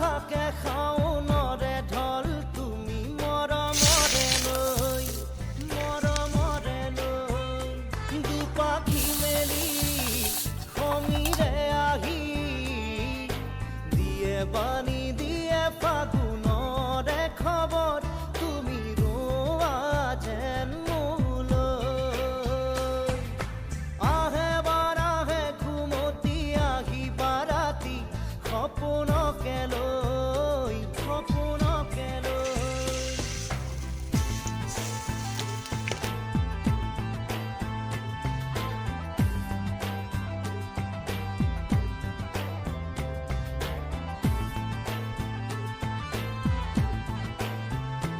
থাকে খাও নরে ঢল, তুমি মর মরে নই মর মরে নই। দু পাখি মেলি খমিরে আহি, দিয়ে বানি দিয়ে ফাগুনরে খবর, তুমি রোয়া যেন আহে বার আহে ঘুমতি, আহি বারাতি, খপন